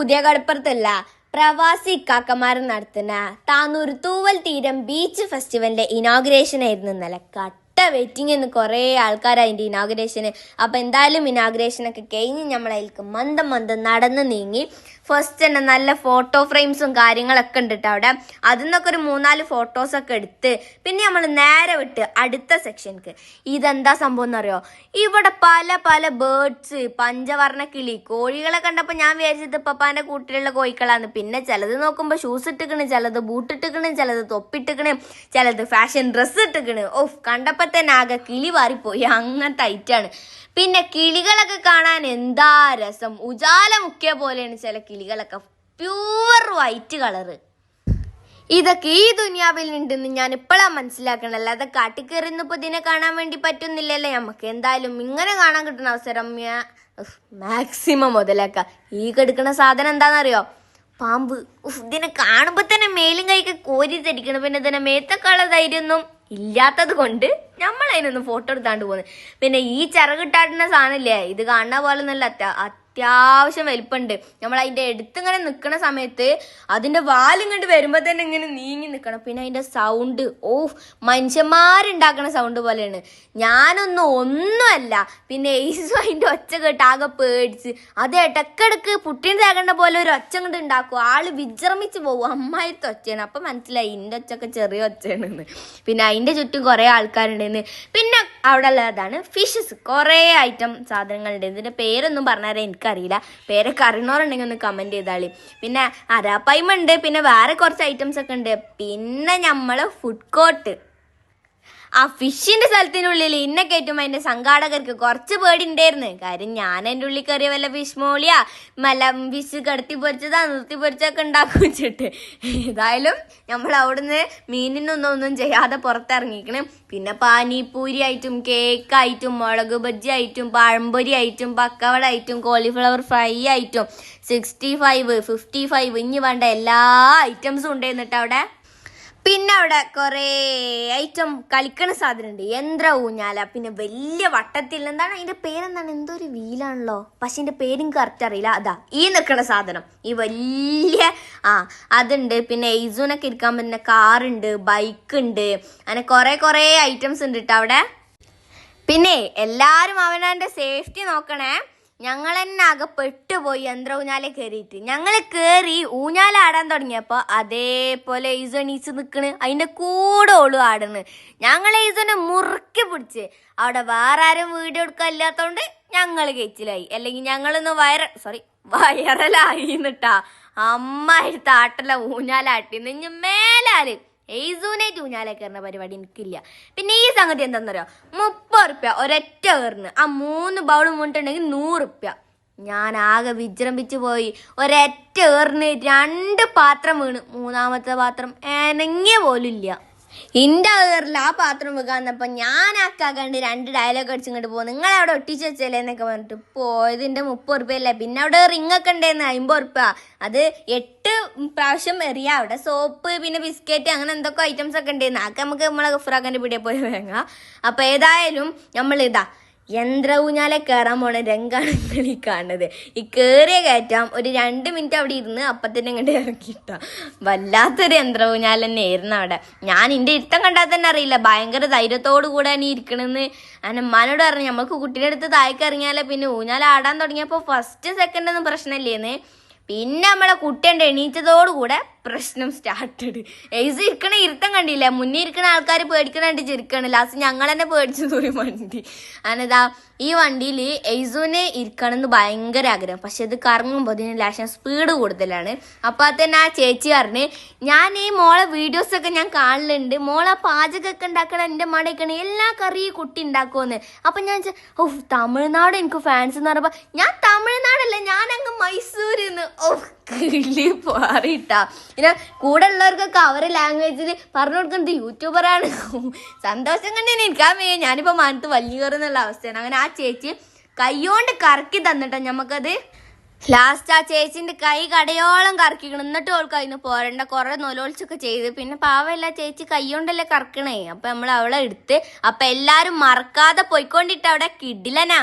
പുതിയ കടപ്പുറത്തല്ല. പ്രവാസി ഇക്കാക്കമാർ നടത്തുന്ന താനൂർ തൂവൽ തീരം ബീച്ച് ഫെസ്റ്റിവലിന്റെ ഇനോഗ്രേഷൻ ആയിരുന്നു. ഇന്നലെ കട്ട വെയിറ്റിംഗ് എന്ന് കുറേ ആൾക്കാർ അതിന്റെ ഇനോഗ്രേഷന് അപ്പൊ എന്തായാലും ഇനോഗ്രേഷൻ ഒക്കെ കഴിഞ്ഞ് നമ്മൾ അതിലേക്ക് മന്ദം മന്ദം നടന്ന് നീങ്ങി. ഫസ്റ്റ് തന്നെ നല്ല ഫോട്ടോ ഫ്രെയിംസും കാര്യങ്ങളൊക്കെ ഉണ്ട് കേട്ടോ അവിടെ. അതിൽ നിന്നൊക്കെ ഒരു മൂന്നാൽ ഫോട്ടോസൊക്കെ എടുത്ത് പിന്നെ നമ്മൾ നേരെ വിട്ട് അടുത്ത സെക്ഷൻക്ക് ഇതെന്താ സംഭവം എന്നറിയോ? ഇവിടെ പല പല ബേർഡ്സ് പഞ്ചവർണ കിളി കോഴികളെ കണ്ടപ്പോൾ ഞാൻ വിചാരിച്ചത് പപ്പാന്റെ കൂട്ടിലുള്ള കോഴികളാണ് പിന്നെ ചിലത് നോക്കുമ്പോൾ ഷൂസ് ഇട്ടിക്കണ് ചിലത് ബൂട്ട് ഇട്ടിക്കണ് ചിലത് തൊപ്പിട്ടിക്കണ് ചിലത് ഫാഷൻ ഡ്രസ്സ് ഇട്ടിക്കണ്. ഓഫ് കണ്ടപ്പോൾ തന്നെ ആകെ കിളി വാറിപ്പോയി അങ്ങനത്തെ ഐറ്റാണ് പിന്നെ കിളികളൊക്കെ കാണാൻ എന്താ രസം? ഉജാല മുക്കിയ പോലെയാണ് ചില കിളികളൊക്കെ പ്യൂർ വൈറ്റ് കളറ് ഇതൊക്കെ ഈ ദുനിയാവിൽ ഉണ്ടെന്ന് ഞാൻ ഇപ്പോഴാണ് മനസ്സിലാക്കണം അല്ലാതെ കാട്ടിക്കയറുന്നപ്പോൾ ഇതിനെ കാണാൻ വേണ്ടി പറ്റുന്നില്ലല്ലേ. നമുക്ക് എന്തായാലും ഇങ്ങനെ കാണാൻ കിട്ടുന്ന അവസരം മാക്സിമം മുതലാക്കാം. ഈ കെടുക്കുന്ന സാധനം എന്താണെന്നറിയോ പാമ്പ്. ഇതിനെ കാണുമ്പോൾ തന്നെ മേലും കൈക്ക് കോരി തരിക്കണം പിന്നെ ഇതിനെ മേത്തക്കാളെ ധൈര്യമൊന്നും ഇല്ലാത്തത് കൊണ്ട് നമ്മൾ ഫോട്ടോ എടുത്താണ്ട് പോകുന്നത് പിന്നെ ഈ ചിറകിട്ടാട്ടുന്ന സാധനമില്ലേ ഇത് കാണുന്ന പോലെ നല്ല അത്യാ അത്യാവശ്യം വലിപ്പമുണ്ട് നമ്മൾ അതിന്റെ എടുത്തിങ്ങനെ നിൽക്കുന്ന സമയത്ത് അതിന്റെ വാലും കണ്ട് വരുമ്പോൾ തന്നെ ഇങ്ങനെ നീങ്ങി നിൽക്കണം പിന്നെ അതിന്റെ സൗണ്ട് ഓ മനുഷ്യന്മാരുണ്ടാക്കണ സൗണ്ട് പോലെയാണ്. ഞാനൊന്നും ഒന്നുമല്ല. പിന്നെ ഏസു അതിന്റെ ഒച്ച കേട്ട് ആകെ പേടിച്ച്. അത് ഇടക്കിടക്ക് പുട്ടിന് തേക്കേണ്ട പോലെ ഒരു ഒച്ച കൊണ്ട് ഉണ്ടാക്കും ആൾ വിജ്രമിച്ച് പോകും അമ്മായിരത്തെ ഒച്ചയാണ്. അപ്പൊ മനസ്സിലായി ഇന്റെ ഒച്ചൊക്കെ ചെറിയ ഒച്ചയാണെന്ന്. പിന്നെ അതിന്റെ ചുറ്റും കുറെ ആൾക്കാരുണ്ടെന്ന്. പിന്നെ അവിടെ ഉള്ളതാണ് ഫിഷസ് കുറേ ഐറ്റം സാധനങ്ങളുണ്ട്. ഇതിന്റെ പേരൊന്നും പറഞ്ഞാൽ എനിക്കറിയില്ല. പേരൊക്കെ അറിയണവരുണ്ടെങ്കിൽ ഒന്ന് കമന്റ് ചെയ്താളി. പിന്നെ അരാപ്പൈമ ഉണ്ട്. പിന്നെ വേറെ കുറച്ച് ഐറ്റംസ് ഒക്കെ ഉണ്ട്. പിന്നെ നമ്മൾ ഫുഡ് കോർട്ട് ആ ഫിഷിന്റെ സ്ഥലത്തിനുള്ളിൽ ഇന്നെ കയറ്റുമ്പോൾ അതിന്റെ സംഘാടകർക്ക് കുറച്ച് പേടിണ്ടായിരുന്നു. കാര്യം ഞാൻ എന്റെ ഉള്ളിൽ കയറിയ വല്ല ഫിഷ് മോളിയാ മല ഫിഷ് കടത്തി പൊരിച്ചതാ നിർത്തി പൊരിച്ചൊക്കെ ഉണ്ടാക്കും വെച്ചിട്ട്. ഏതായാലും നമ്മൾ അവിടുന്ന് മീനിനൊന്നും ഒന്നും ചെയ്യാതെ പുറത്തിറങ്ങിക്കണം പിന്നെ പാനിപൂരി ആയിട്ടും കേക്ക് ആയിട്ടും മുളക് ബജ്ജി ആയിട്ടും പഴംപൊരി ആയിട്ടും പക്കവട ആയിട്ടും കോളിഫ്ലവർ ഫ്രൈ ആയിട്ടും സിക്സ്റ്റി ഫൈവ് ഫിഫ്റ്റി ഫൈവ് ഇനി വേണ്ട എല്ലാ ഐറ്റംസും ഉണ്ടായിരുന്നിട്ട് അവിടെ. പിന്നെ അവിടെ കുറേ ഐറ്റം കളിക്കണ സാധനമുണ്ട്. യന്ത്ര ഊഞ്ഞാല പിന്നെ വലിയ വട്ടത്തിൽ എന്താണ് അതിന്റെ പേരെന്താണ്? എന്തോ ഒരു വീലാണല്ലോ. പക്ഷെ അതിന്റെ പേരും കറക്റ്റ് അറിയില്ല. അതാ ഈ നിൽക്കണ സാധനം. ഈ വലിയ ആ അതുണ്ട്. പിന്നെ എയ്സൂനൊക്കെ ഇരിക്കാൻ പറ്റുന്ന കാറുണ്ട് ബൈക്ക് ഉണ്ട്. അങ്ങനെ കുറേ കുറേ ഐറ്റംസ് ഉണ്ട് കേട്ടോ അവിടെ. പിന്നെ എല്ലാരും അവനവന്റെ സേഫ്റ്റി നോക്കണേ. ഞങ്ങൾ തന്നെ ആകെ പെട്ടുപോയി യന്ത്ര ഊഞ്ഞാലെ കയറിയിട്ട് ഞങ്ങൾ കയറി ഊഞ്ഞാല ആടാൻ തുടങ്ങിയപ്പോൾ അതേപോലെ ഈസോ നിൽക്കണ് അതിന്റെ കൂടെ ഓളു ആടുന്നു. ഞങ്ങൾ ഈസനെ മുറുക്കി പിടിച്ച്. അവിടെ വേറെ ആരും വീഡിയോ എടുക്കാനില്ലാത്തതുകൊണ്ട് ഞങ്ങൾ കഴിച്ചിലായി അല്ലെങ്കിൽ ഞങ്ങളൊന്ന് വയറ സോറി വയറലായി എന്നിട്ടാ അമ്മായിട്ട് ആട്ടല ഊഞ്ഞാലാട്ടി ഇനി മേലാൽ. എയ്സൂനായിട്ട് ഊഞ്ഞാലെ കയറുന്ന പരിപാടി എനിക്കില്ല. പിന്നെ ഈ സംഗതി എന്താണെന്നറിയോ മുപ്പത് റുപ്യ ഒരൊറ്റ കയറിന് ആ മൂന്ന് ബൗളും വീണിട്ടുണ്ടെങ്കിൽ നൂറ് റുപ്യ. ഞാൻ ആകെ വിജൃംഭിച്ചു പോയി. ഒരൊറ്റ ഏറിന് രണ്ട് പാത്രം വീണ്. മൂന്നാമത്തെ പാത്രം എനങ്ങിയ പോലില്ല ഇന്റെ ഏറിൽ ആ പാത്രം വെക്കാൻ വെക്കാന്നപ്പോ ഞാൻ ആക്കാണ്ട് രണ്ട് ഡയലോഗ് അടിച്ചിങ്ങോട്ട് പോകും നിങ്ങൾ അവിടെ ഒട്ടിച്ച് വെച്ചല്ലേ എന്നൊക്കെ പറഞ്ഞിട്ട് പോയതിന്റെ മുപ്പത് റുപ്യ അല്ലേ? പിന്നെ അവിടെ റിങ്ങൊക്കെ ഉണ്ടായിരുന്നു അമ്പത് റുപ്യ. അത് എട്ട് പ്രാവശ്യം എറിയാം. അവിടെ സോപ്പ് പിന്നെ ബിസ്ക്കറ്റ് അങ്ങനെ എന്തൊക്കെ ഐറ്റംസ് ഒക്കെ ഉണ്ടായിരുന്നു അതൊക്കെ നമുക്ക് നമ്മളെ ഗഫറാക്കാന്റെ പിടിയെ പോയി വാങ്ങാം. അപ്പൊ ഏതായാലും നമ്മൾ ഇതാ യന്ത്ര ഊഞ്ഞാലെ കയറാൻ പോണ രംഗാണ് നിങ്ങൾ ഈ കാണുന്നത്. ഈ കയറിയ കയറ്റാം ഒരു രണ്ട് മിനിറ്റ് അവിടെ ഇരുന്ന് അപ്പത്തന്നെ ഇങ്ങോട്ട് ഇറക്കിയിട്ട. വല്ലാത്തൊരു യന്ത്ര ഊഞ്ഞാൽ തന്നെ ആയിരുന്നു അവിടെ. ഞാൻ എന്റെ ഇരുത്തം കണ്ടാൽ തന്നെ അറിയില്ല. ഭയങ്കര ധൈര്യത്തോടു കൂടെയാണ് ഈ ഇരിക്കണെന്ന്. അങ്ങനെ അമ്മാനോട് പറഞ്ഞു നമുക്ക് കുട്ടീന്റെ അടുത്ത് താഴേക്ക് ഇറങ്ങിയാലേ പിന്നെ ഊഞ്ഞാൽ ആടാൻ തുടങ്ങിയപ്പോൾ ഫസ്റ്റ് സെക്കൻഡ് ഒന്നും പ്രശ്നമില്ലേന്ന്. പിന്നെ നമ്മളെ കുട്ടിയുടെ എണീറ്റതോടുകൂടെ പ്രശ്നം സ്റ്റാർട്ടഡ്. എയ്സ് ഇരിക്കണ ഇരുത്തം കണ്ടില്ല? മുന്നേ ഇരിക്കണ ആൾക്കാർ പേടിക്കണണ്ട് ചിരിക്കണ. ലാസ്റ്റ് ഞങ്ങൾ തന്നെ പേടിച്ചു തോന്നി വണ്ടി. അനതാ ഈ വണ്ടിയിൽ എയ്സുവിന് ഇരിക്കണം എന്ന് ഭയങ്കര ആഗ്രഹം. പക്ഷെ ഇത് കറങ്ങുമ്പോൾ ഇതിന് ലാശം സ്പീഡ് കൂടുതലാണ്. അപ്പോൾ അത് തന്നെ ആ ചേച്ചി പറഞ്ഞ് ഞാൻ ഈ മോളെ വീഡിയോസ് ഒക്കെ ഞാൻ കാണലുണ്ട്. മോളെ പാചകമൊക്കെ ഉണ്ടാക്കണ എന്റെ മടക്കണ. എല്ലാ കറിയും കുട്ടി ഉണ്ടാക്കുമെന്ന് അപ്പം ഞാൻ ചെ- ഓ തമിഴ്നാട് എനിക്ക് ഫാൻസ് എന്ന് പറയുമ്പോൾ ഞാൻ തമിഴ്നാടല്ല ഞാൻ അങ്ങ് നിന്ന് ഓ കിളി പാറിയിട്ടാ പിന്നെ കൂടെ ഉള്ളവർക്കൊക്കെ അവരെ ലാംഗ്വേജിൽ പറഞ്ഞു കൊടുക്കുന്നത് യൂട്യൂബറാണ് സന്തോഷം കണ്ടു എനിക്കാൻ വയ്യ ഞാനിപ്പോൾ മനത്ത് വലിയ കയറുന്നുള്ള അവസ്ഥയാണ്. അങ്ങനെ ആ ചേച്ചി കൈയോണ്ട് കറക്കി തന്നിട്ടോ നമുക്കത് ലാസ്റ്റ് ആ ചേച്ചിന്റെ കൈ കടയോളം കറക്കിക്കണം. എന്നിട്ട് ഓൾക്ക് അതിന് പോരണ്ട. കുറെ നൊലോളിച്ചൊക്കെ ചെയ്ത്. പിന്നെ പാവമല്ല ചേച്ചി കൈകൊണ്ടല്ലേ കറക്കണേ? അപ്പം നമ്മൾ അവളെ എടുത്ത് അപ്പം എല്ലാവരും മറക്കാതെ പോയിക്കൊണ്ടിട്ട് അവിടെ കിടിലനാ.